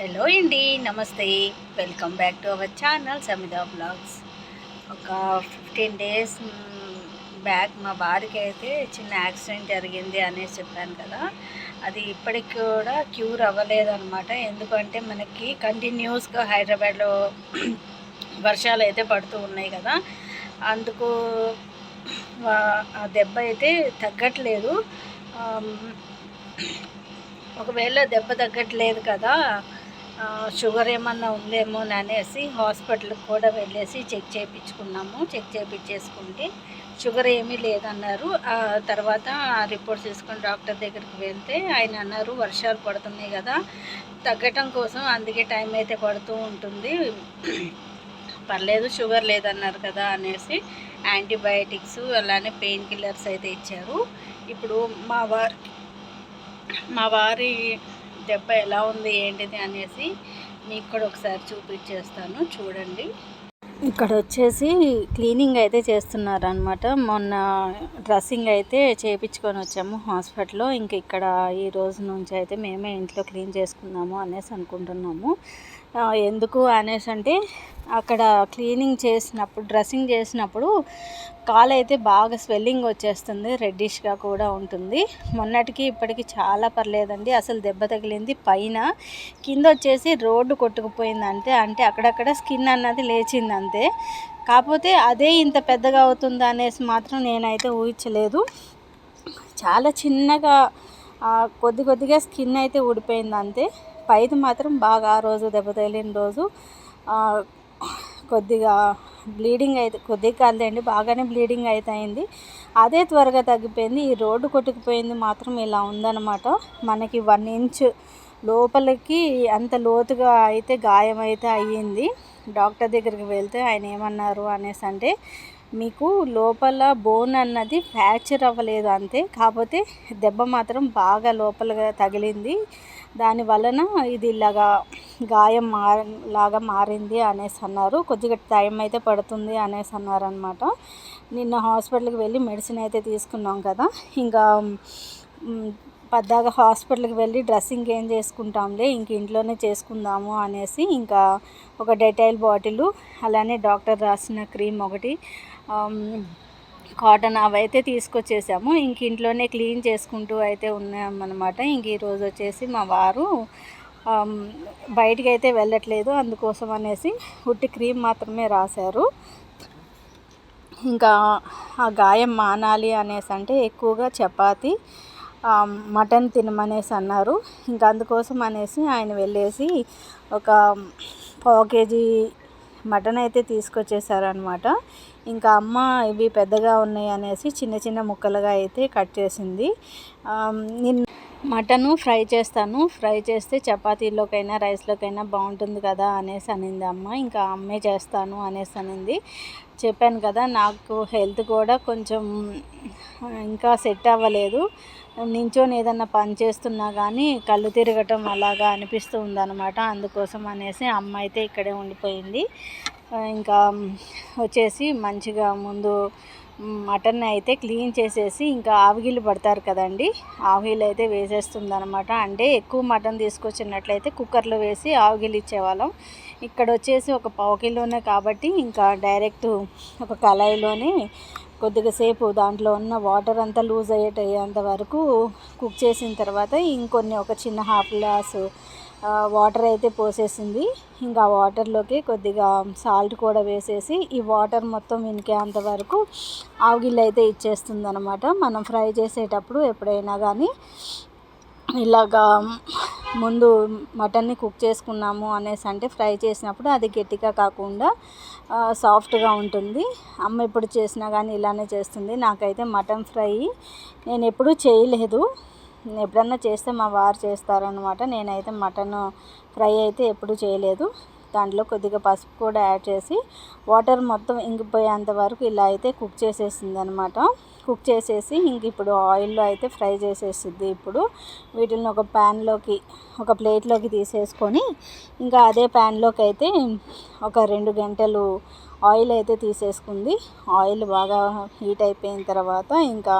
Hello అండి నమస్తే. Welcome back to our channel Samitha blogs ఒక ఫిఫ్టీన్ డేస్ బ్యాక్ మా వారికి అయితే చిన్న యాక్సిడెంట్ జరిగింది అనేసి చెప్పాను కదా. అది ఇప్పటికి కూడా క్యూర్ అవ్వలేదన్నమాట. ఎందుకంటే మనకి కంటిన్యూస్గా హైదరాబాద్లో వర్షాలు అయితే పడుతూ ఉన్నాయి కదా. అందుకు ఆ దెబ్బ అయితే తగ్గట్లేదు. ఒకవేళ దెబ్బ తగ్గట్లేదు కదా షుగర్ ఏమన్నా ఉందేమో అనేసి హాస్పిటల్కి కూడా వెళ్ళేసి చెక్ చేయించుకున్నాము చెక్ చేయించేసుకుంటే షుగర్ ఏమీ లేదన్నారు. ఆ తర్వాత రిపోర్ట్స్ తీసుకుని డాక్టర్ దగ్గరికి వెళ్తే ఆయన అన్నారు వర్షాలు పడుతున్నాయి కదా తగ్గటం కోసం అందుకే టైం అయితే పడుతూ ఉంటుంది. పర్లేదు షుగర్ లేదన్నారు కదా అనేసి యాంటీబయాటిక్స్ అలానే పెయిన్ కిల్లర్స్ అయితే ఇచ్చారు. ఇప్పుడు మా వారి మా వారి దెబ్బ ఎలా ఉంది ఏంటిది అనేసి మీకు కూడా ఒకసారి చూపించేస్తాను. చూడండి. ఇక్కడ వచ్చేసి క్లీనింగ్ అయితే చేస్తున్నారు అనమాట మొన్న డ్రెస్సింగ్ అయితే చేయించుకొని వచ్చాము హాస్పిటల్లో. ఇంక ఇక్కడ ఈ రోజు నుంచి అయితే మేమే ఇంట్లో క్లీన్ చేసుకుందాము అనేసి అనుకుంటున్నాము. ఎందుకు అనేసి అంటే అక్కడ క్లీనింగ్ చేసినప్పుడు డ్రెస్సింగ్ చేసినప్పుడు కాలు అయితే బాగా స్వెల్లింగ్ వచ్చేస్తుంది రెడ్డిష్గా కూడా ఉంటుంది. మొన్నటికి ఇప్పటికి చాలా పర్లేదండి అసలు దెబ్బ తగిలింది పైన. కింద వచ్చేసి రోడ్డు కొట్టుకుపోయింది అంతే అంటే అక్కడక్కడ స్కిన్ అన్నది లేచింది అంతే కాకపోతే అదే ఇంత పెద్దగా అవుతుంది అనేసి మాత్రం నేనైతే ఊహించలేదు. చాలా చిన్నగా కొద్ది కొద్దిగా స్కిన్ అయితే ఊడిపోయింది అంతే పైది మాత్రం బాగా ఆ రోజు దెబ్బతగిలిన రోజు కొద్దిగా బ్లీడింగ్ అయితే కొద్దిగా కాదండి బాగానే బ్లీడింగ్ అయితే అయింది. అదే త్వరగా తగ్గిపోయింది. ఈ రోడ్డు కొట్టుకుపోయింది మాత్రం ఇలా ఉందన్నమాట. మనకి వన్ ఇంచ్ లోపలికి అంత లోతుగా అయితే గాయం అయితే అయ్యింది. డాక్టర్ దగ్గరికి వెళ్తే ఆయన ఏమన్నారు అనేసి అంటే మీకు లోపల బోన్ అన్నది ఫ్రాక్చర్ అవ్వలేదు అంతే. కాకపోతే దెబ్బ మాత్రం బాగా లోపలగా తగిలింది. దాని వలన ఇది ఇలాగా గాయం మా లాగా మారింది అనేసి అన్నారు. కొద్దిగా టైం అయితే పడుతుంది అనేసి అన్నారనమాట నిన్న హాస్పిటల్కి వెళ్ళి మెడిసిన్ అయితే తీసుకున్నాం కదా. ఇంకా పెద్దగా పద్దాగా హాస్పిటల్కి వెళ్ళి డ్రెస్సింగ్ ఏం చేసుకుంటాంలే ఇంక ఇంట్లోనే చేసుకుందాము అనేసి ఇంకా ఒక డెటైల్ బాటిల్ అలానే డాక్టర్ రాసిన క్రీమ్ ఒకటి కాటన్ అవైతే తీసుకొచ్చేసాము. ఇంక ఇంట్లోనే క్లీన్ చేసుకుంటూ అయితే ఉన్నామన్నమాట. ఇంక ఈరోజు వచ్చేసి మా వారు బయటికి అయితే వెళ్ళట్లేదు. అందుకోసం అనేసి ఉట్టి క్రీమ్ మాత్రమే రాశారు. ఇంకా ఆ గాయం మానాలి అనేసి అంటే ఎక్కువగా చపాతి మటన్ తినమనేసి అన్నారు. ఇంకా అందుకోసం అనేసి ఆయన వెళ్ళేసి ఒక పావు కేజీ మటన్ అయితే తీసుకొచ్చేసారనమాట ఇంకా అమ్మ ఇవి పెద్దగా ఉన్నాయి అనేసి చిన్న చిన్న ముక్కలుగా అయితే కట్ చేసింది. నేను నిన్న మటను ఫ్రై చేస్తాను. ఫ్రై చేస్తే చపాతీలోకైనా రైస్లోకైనా బాగుంటుంది కదా అనేసి అనింది అమ్మ. ఇంకా అమ్మే చేస్తాను అనేసి అనింది. చెప్పాను కదా నాకు హెల్త్ కూడా కొంచెం ఇంకా సెట్ అవ్వలేదు. నించొని ఏదన్నా పని చేస్తున్నా కానీ కళ్ళు తిరగటం అలాగా అనిపిస్తూ ఉందన్నమాట. అందుకోసం అనేసి అమ్మ అయితే ఇక్కడే ఉండిపోయింది. ఇంకా వచ్చేసి మంచిగా ముందు మటన్ అయితే క్లీన్ చేసేసి ఇంకా ఆవిగిలు పడతారు కదండి. ఆవిగిలు అయితే వేసేస్తుంది అనమాట అంటే ఎక్కువ మటన్ తీసుకొచ్చినట్లయితే కుక్కర్లో వేసి ఆవిగిలు ఇచ్చేవాళ్ళం. ఇక్కడ వచ్చేసి ఒక పావు కిలోనే కాబట్టి ఇంకా డైరెక్ట్ ఒక కళాయిలోనే కొద్దిగా సేపు దాంట్లో ఉన్న వాటర్ అంతా లూజ్ అయ్యేట అయ్యేంత వరకు కుక్ చేసిన తర్వాత ఇంకొన్ని ఒక చిన్న హాఫ్ గ్లాసు వాటర్ అయితే పోసేసింది. ఇంకా వాటర్లోకి కొద్దిగా సాల్ట్ కూడా వేసేసి ఈ వాటర్ మొత్తం వినికేంత వరకు ఆవుగిల్లు అయితే ఇచ్చేస్తుంది అనమాట మనం ఫ్రై చేసేటప్పుడు ఎప్పుడైనా కానీ ఇలాగా ముందు మటన్ని కుక్ చేసుకున్నాము అనేసి అంటే ఫ్రై చేసినప్పుడు అది గట్టిగా కాకుండా సాఫ్ట్గా ఉంటుంది. అమ్మ ఎప్పుడు చేసినా కానీ ఇలానే చేస్తుంది. నాకైతే మటన్ ఫ్రై నేను ఎప్పుడూ చేయలేదు. ఎప్పుడన్నా చేస్తే మా వారు చేస్తారనమాట నేనైతే మటన్ ఫ్రై అయితే ఎప్పుడు చేయలేదు. దాంట్లో కొద్దిగా పసుపు కూడా యాడ్ చేసి వాటర్ మొత్తం ఇంకిపోయేంత వరకు ఇలా అయితే కుక్ చేసేసింది అనమాట కుక్ చేసేసి ఇంక ఇప్పుడు ఆయిల్లో అయితే ఫ్రై చేసేసిద్ది ఇప్పుడు. వీటిని ఒక ప్యాన్లోకి ఒక ప్లేట్లోకి తీసేసుకొని ఇంకా అదే ప్యాన్లోకి అయితే ఒక రెండు గంటలు ఆయిల్ అయితే తీసేసుకుంది. ఆయిల్ బాగా హీట్ అయిపోయిన తర్వాత ఇంకా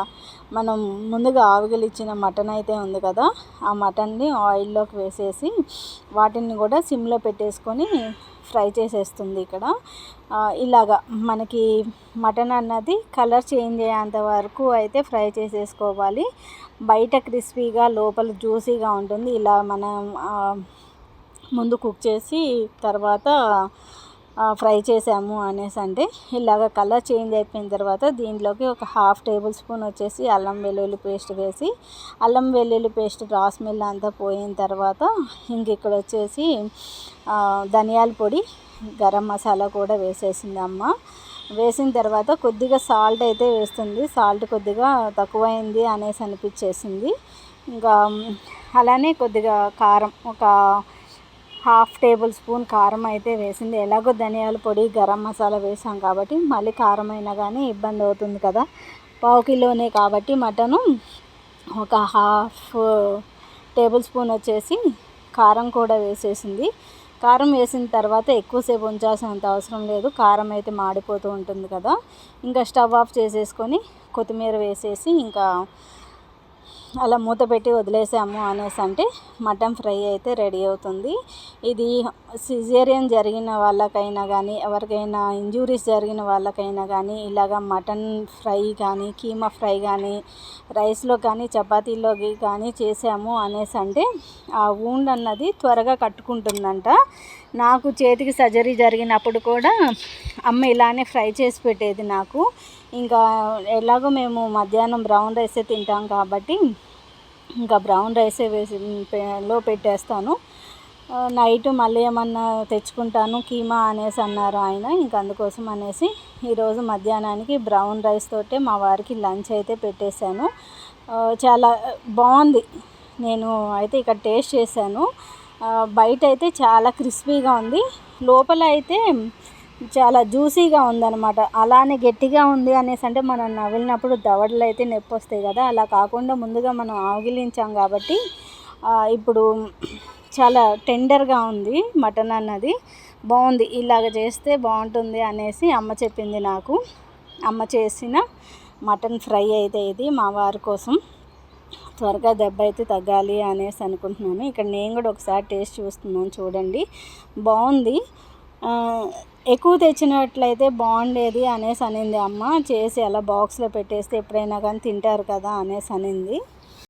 మనం ముందుగా ఆవుగలిచ్చిన మటన్ అయితే ఉంది కదా ఆ మటన్ని ఆయిల్లోకి వేసేసి వాటిని కూడా సిమ్లో పెట్టేసుకొని ఫ్రై చేసేస్తుంది ఇక్కడ. ఇలాగా మనకి మటన్ అన్నది కలర్ చేంజ్ అయ్యేంత వరకు అయితే ఫ్రై చేసేసుకోవాలి. బయట క్రిస్పీగా లోపల జ్యూసీగా ఉంటుంది. ఇలా మనం ముందు కుక్ చేసి తర్వాత ఫ్రై చేసాము అనేసి అంటే ఇలాగ కలర్ చేంజ్ అయిపోయిన తర్వాత దీంట్లోకి ఒక హాఫ్ టేబుల్ స్పూన్ వచ్చేసి అల్లం వెల్లుల్లి పేస్ట్ వేసి అల్లం వెల్లుల్లి పేస్ట్ రా స్మెల్ అంతా పోయిన తర్వాత ఇంక ఇక్కడ వచ్చేసి ధనియాల పొడి గరం మసాలా కూడా వేసేసింది అమ్మ. వేసిన తర్వాత కొద్దిగా సాల్ట్ అయితే వేస్తుంది. సాల్ట్ కొద్దిగా తక్కువైంది అనేసి అనిపించేసింది. ఇంకా అలానే కొద్దిగా కారం ఒక హాఫ్ టేబుల్ స్పూన్ కారం అయితే వేసింది. ఎలాగో ధనియాల పొడి గరం మసాలా వేసాం కాబట్టి మళ్ళీ కారం అయినా కానీ ఇబ్బంది అవుతుంది కదా. పావు కిలోనే కాబట్టి మటను ఒక హాఫ్ టేబుల్ స్పూన్ వచ్చేసి కారం కూడా వేసేసింది. కారం వేసిన తర్వాత ఎక్కువసేపు ఉంచాల్సినంత అవసరం లేదు. కారం అయితే మాడిపోతూ ఉంటుంది కదా. ఇంకా స్టవ్ ఆఫ్ చేసేసుకొని కొత్తిమీర వేసేసి ఇంకా అలా మూత పెట్టి వదిలేసాము అనేసి అంటే మటన్ ఫ్రై అయితే రెడీ అవుతుంది. ఇది సిజేరియన్ జరిగిన వాళ్ళకైనా కానీ ఎవరికైనా ఇంజూరీస్ జరిగిన వాళ్ళకైనా కానీ ఇలాగ మటన్ ఫ్రై కానీ కీమా ఫ్రై కానీ రైస్లో కానీ చపాతీలోకి కానీ చేసాము అనేసి అంటే ఆ వూండ్ అన్నది త్వరగా కట్టుకుంటుందంట. నాకు చేతికి సర్జరీ జరిగినప్పుడు కూడా అమ్మ ఇలానే ఫ్రై చేసి పెట్టేది నాకు. ఇంకా ఎలాగో మేము మధ్యాహ్నం బ్రౌన్ రైసే తింటాం కాబట్టి ఇంకా బ్రౌన్ రైసే వేసి లో పెట్టేస్తాను. నైట్ మళ్ళీ ఏమన్నా తెచ్చుకుంటాను కీమా అనేసి అన్నారు ఆయన. ఇంక అందుకోసం అనేసి ఈరోజు మధ్యాహ్నానికి బ్రౌన్ రైస్ తోటే మా వారికి లంచ్ అయితే పెట్టేశాను. చాలా బాగుంది. నేను అయితే ఇక్కడ టేస్ట్ చేశాను. బయట అయితే చాలా క్రిస్పీగా ఉంది. లోపల అయితే చాలా జ్యూసీగా ఉందన్నమాట. అలానే గట్టిగా ఉంది అనేసి అంటే మనం నవిలినప్పుడు దవడలు అయితే నొప్పి వస్తాయి కదా. అలా కాకుండా ముందుగా మనం ఆగిలించాం కాబట్టి ఇప్పుడు చాలా టెండర్గా ఉంది మటన్ అన్నది. బాగుంది. ఇలాగ చేస్తే బాగుంటుంది అనేసి అమ్మ చెప్పింది నాకు. అమ్మ చేసిన మటన్ ఫ్రై అయితే ఇది మా వారి కోసం. త్వరగా దెబ్బ అయితే తగ్గాలి అనేసి అనుకుంటున్నాను. ఇక్కడ నేను కూడా ఒకసారి టేస్ట్ చూస్తున్నాను చూడండి. బాగుంది. ఎక్కువ తెచ్చినట్లయితే బాగుండేది అనేసి అనింది అమ్మ. చేసి అలా బాక్స్లో పెట్టేస్తే ఎప్పుడైనా కానీ తింటారు కదా అనేసి అనింది.